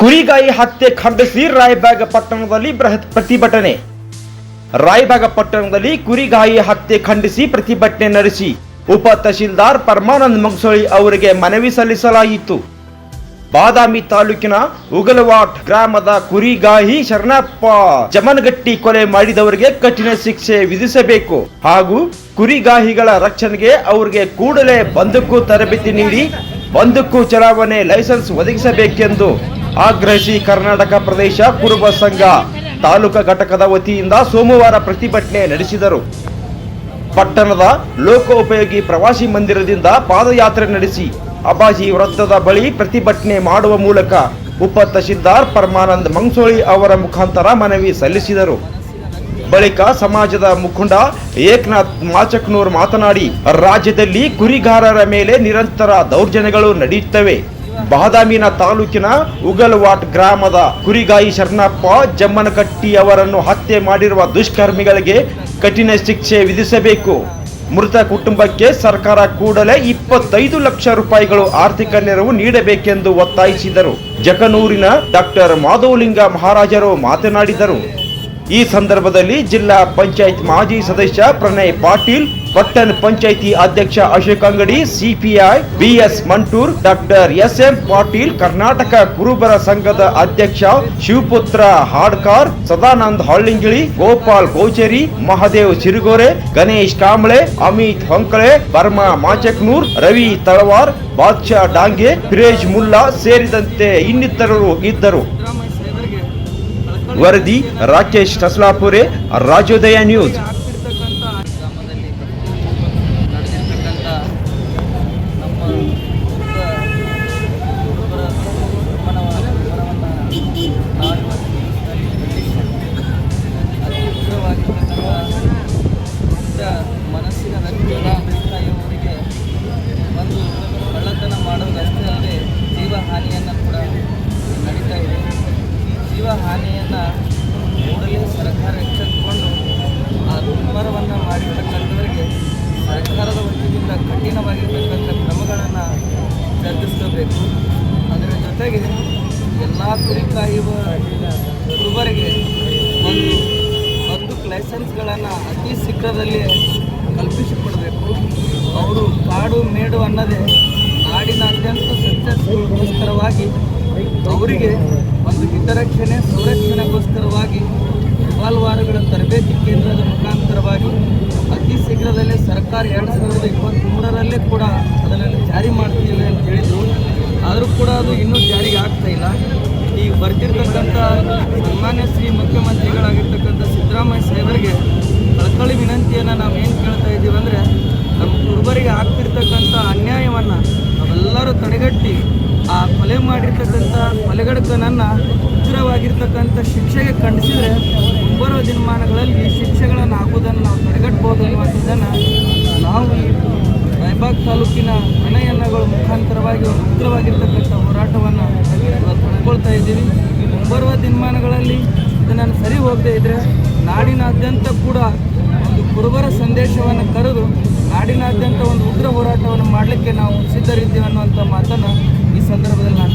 ಕುರಿಗಾಯಿ ಹತ್ಯೆ ಖಂಡಿಸಿ ರಾಯಬಾಗ ಪಟ್ಟಣದಲ್ಲಿ ಬೃಹತ್ ಪ್ರತಿಭಟನೆ. ರಾಯಬಾಗ ಪಟ್ಟಣದಲ್ಲಿ ಕುರಿಗಾಯಿ ಹತ್ಯೆ ಖಂಡಿಸಿ ಪ್ರತಿಭಟನೆ ನಡೆಸಿ ಉಪ ತಹಶೀಲ್ದಾರ್ ಪರಮಾನಂದ್ ಮಂಗ್ಸೋಳಿ ಅವರಿಗೆ ಮನವಿ ಸಲ್ಲಿಸಲಾಯಿತು. ಬಾದಾಮಿ ತಾಲೂಕಿನ ಉಗಲವಾಟ್ ಗ್ರಾಮದ ಕುರಿಗಾಹಿ ಶರಣಪ್ಪ ಜಮನಗಟ್ಟಿ ಕೊಲೆ ಮಾಡಿದವರಿಗೆ ಕಠಿಣ ಶಿಕ್ಷೆ ವಿಧಿಸಬೇಕು. ಹಾಗೂ ಕುರಿಗಾಹಿಗಳ ರಕ್ಷಣೆಗೆ ಅವರಿಗೆ ಕೂಡಲೇ ಬಂದೂಕು ತರಬೇತಿ ನೀಡಿ ಬಂದೂಕು ಚಲಾವಣೆ ಲೈಸೆನ್ಸ್ ಒದಗಿಸಬೇಕೆಂದು ಆಗ್ರಹಿಸಿ ಕರ್ನಾಟಕ ಪ್ರದೇಶ ಕುರುಬ ಸಂಘ ತಾಲೂಕಾ ಘಟಕದ ವತಿಯಿಂದ ಸೋಮವಾರ ಪ್ರತಿಭಟನೆ ನಡೆಸಿದರು. ಪಟ್ಟಣದ ಲೋಕೋಪಯೋಗಿ ಪ್ರವಾಸಿ ಮಂದಿರದಿಂದ ಪಾದಯಾತ್ರೆ ನಡೆಸಿ ಅಬಾಜಿ ವೃತ್ತದ ಬಳಿ ಪ್ರತಿಭಟನೆ ಮಾಡುವ ಮೂಲಕ ಉಪ ತಹಶೀಲ್ದಾರ್ ಪರಮಾನಂದ್ ಮಂಗ್ಸೋಳಿ ಅವರ ಮುಖಾಂತರ ಮನವಿ ಸಲ್ಲಿಸಿದರು. ಬಳಿಕ ಸಮಾಜದ ಮುಖಂಡ ಏಕನಾಥ್ ಮಾಚಕ್ನೂರ್ ಮಾತನಾಡಿ, ರಾಜ್ಯದಲ್ಲಿ ಕುರಿಗಾರರ ಮೇಲೆ ನಿರಂತರ ದೌರ್ಜನ್ಯಗಳು ನಡೆಯುತ್ತವೆ. ಬಾದಾಮಿನ ತಾಲೂಕಿನ ಉಗಲ್ವಾಟ್ ಗ್ರಾಮದ ಕುರಿಗಾಯಿ ಶರಣಪ್ಪ ಜಮ್ಮನಕಟ್ಟಿ ಅವರನ್ನು ಹತ್ಯೆ ಮಾಡಿರುವ ದುಷ್ಕರ್ಮಿಗಳಿಗೆ ಕಠಿಣ ಶಿಕ್ಷೆ ವಿಧಿಸಬೇಕು. ಮೃತ ಕುಟುಂಬಕ್ಕೆ ಸರ್ಕಾರ ಕೂಡಲೇ ಇಪ್ಪತ್ತೈದು ಲಕ್ಷ ರೂಪಾಯಿಗಳು ಆರ್ಥಿಕ ನೆರವು ನೀಡಬೇಕೆಂದು ಒತ್ತಾಯಿಸಿದರು. ಜಕನೂರಿನ ಡಾಕ್ಟರ್ ಮಾಧವಲಿಂಗ ಮಹಾರಾಜರು ಮಾತನಾಡಿದರು. ಈ ಸಂದರ್ಭದಲ್ಲಿ ಜಿಲ್ಲಾ ಪಂಚಾಯತ್ ಮಾಜಿ ಸದಸ್ಯ ಪ್ರಣಯ್ ಪಾಟೀಲ್, ಪಟ್ಟಣ ಪಂಚಾಯಿತಿ ಅಧ್ಯಕ್ಷ Ashok Angadi, CPI BS Mantur, doctor S M Patil, Karnataka ಕುರುಬರ ಸಂಘದ ಅಧ್ಯಕ್ಷ ಶಿವಪುತ್ರ ಹಾಡ್ಕಾರ್, ಸದಾನಂದ ಹಳ್ಳಿಂಗಿಳಿ, ಗೋಪಾಲ್ ಗೋಚೇರಿ, ಮಹದೇವ್ ಸಿರುಗೋರೆ, ಗಣೇಶ್ ಕಾಂಬ್ಳೆ ಅಮಿತ್ ಹೊಂಕಳೆ ಬರ್ಮಾ ಮಾಚಕ್ನೂರ್, ರವಿ ತಳವಾರ್, ಬಾದ್ಶಾ ಡಾಂಗೆ ಫಿರೇಜ್ ಮುಲ್ಲಾ ಸೇರಿದಂತೆ ಇನ್ನಿತರರು ಇದ್ದರು. ವರದಿ ರಾಕೇಶ್ ಟಸ್ಲಾಪುರೆ ರಾಜೋದಯ ನ್ಯೂಸ್. ಆಗ್ತಿರ್ತಕ್ಕಂಥ ಹಾನಿಯನ್ನು ಕೂಡಲೇ ಸರ್ಕಾರ ಎಚ್ಚೆತ್ತುಕೊಂಡು ಆ ದುರ್ಮರವನ್ನು ಮಾಡಿರ್ತಕ್ಕಂಥವರಿಗೆ ಸರ್ಕಾರದ ವತಿಯಿಂದ ಕಠಿಣವಾಗಿರ್ತಕ್ಕಂಥ ಕ್ರಮಗಳನ್ನು ಜರುಗಿಸ್ಕೋಬೇಕು. ಅದರ ಜೊತೆಗೆ ಎಲ್ಲ ಕುರಿ ಕಾಯುವ ಕುರುಬರಿಗೆ ಒಂದು ಹತ್ತು ಲೈಸೆನ್ಸ್ಗಳನ್ನು ಅತಿ ಶೀಘ್ರದಲ್ಲಿ ಕಲ್ಪಿಸಿಕೊಡಬೇಕು. ಅವರು ಕಾಡು ಮೇಡು ಅನ್ನದೇ ನಾಡಿನಾದ್ಯಂತ ಸಂಚರಿಸೋಸ್ಕರವಾಗಿ ಅವರಿಗೆ ಒಂದು ಹಿತರಕ್ಷಣೆ, ಸಂರಕ್ಷಣೆಗೋಸ್ಕರವಾಗಿ ರಿವಾಲ್ವಾರ್ಗಳ ತರಬೇತಿ ಕೇಂದ್ರದ ಮುಖಾಂತರವಾಗಿ ಅತಿ ಶೀಘ್ರದಲ್ಲೇ ಸರ್ಕಾರ ಎರಡು ಸಾವಿರದ ಇಪ್ಪತ್ತ್ಮೂರರಲ್ಲೇ ಕೂಡ ಅದನ್ನು ಜಾರಿ ಮಾಡ್ತೀವಿ ಅಂತ ಹೇಳಿದರು. ಆದರೂ ಕೂಡ ಅದು ಇನ್ನೂ ಜಾರಿಗೆ ಆಗ್ತಾ ಇಲ್ಲ. ಈಗ ಬರ್ತಿರ್ತಕ್ಕಂಥ ಸನ್ಮಾನ್ಯ ಶ್ರೀ ಮುಖ್ಯಮಂತ್ರಿಗಳಾಗಿರ್ತಕ್ಕಂಥ ಸಿದ್ದರಾಮಯ್ಯ ಸಾಹೇಬರಿಗೆ ಕಳಕಳಿ ವಿನಂತಿಯನ್ನು ನಾವು ಏನು ಕೇಳ್ತಾ ಇದ್ದೀವಿ ಅಂದರೆ, ನಮ್ಮ ಕೊಲೆ ಮಾಡಿರ್ತಕ್ಕಂಥ ಕೊಲೆಗಡಕನನ್ನು ಉಗ್ರವಾಗಿರ್ತಕ್ಕಂಥ ಶಿಕ್ಷೆಗೆ ಖಂಡಿಸಿದ್ರೆ ಮುಂಬರುವ ದಿನಮಾನಗಳಲ್ಲಿ ಶಿಕ್ಷೆಗಳನ್ನು ಆಗುವುದನ್ನು ನಾವು ತಡೆಗಟ್ಟಬಹುದು ಅನ್ನುವಂಥದ್ದನ್ನು ನಾವು ಈ ರಾಯಬಾಗ್ ತಾಲೂಕಿನ ಮನೆಯನ್ನಗಳು ಮುಖಾಂತರವಾಗಿ ಉಗ್ರವಾಗಿರ್ತಕ್ಕಂಥ ಹೋರಾಟವನ್ನು ಇವತ್ತು ಇದ್ದೀವಿ. ಮುಂಬರುವ ದಿನಮಾನಗಳಲ್ಲಿ ಇದನ್ನು ಸರಿ ಹೋಗದೇ ಇದ್ದರೆ ನಾಡಿನಾದ್ಯಂತ ಕೂಡ ಒಂದು ಕುರುಬರ ಸಂದೇಶವನ್ನು ಕರೆದು ನಾಡಿನಾದ್ಯಂತ ಒಂದು ಉಗ್ರ ಮಾಡಲಿಕ್ಕೆ ನಾವು ಸಿದ್ಧರಿದ್ದೀವಿ ಅನ್ನುವಂಥ ಮಾತನ್ನು ಈ ಸಂದರ್ಭದಲ್ಲಿ ನಾನು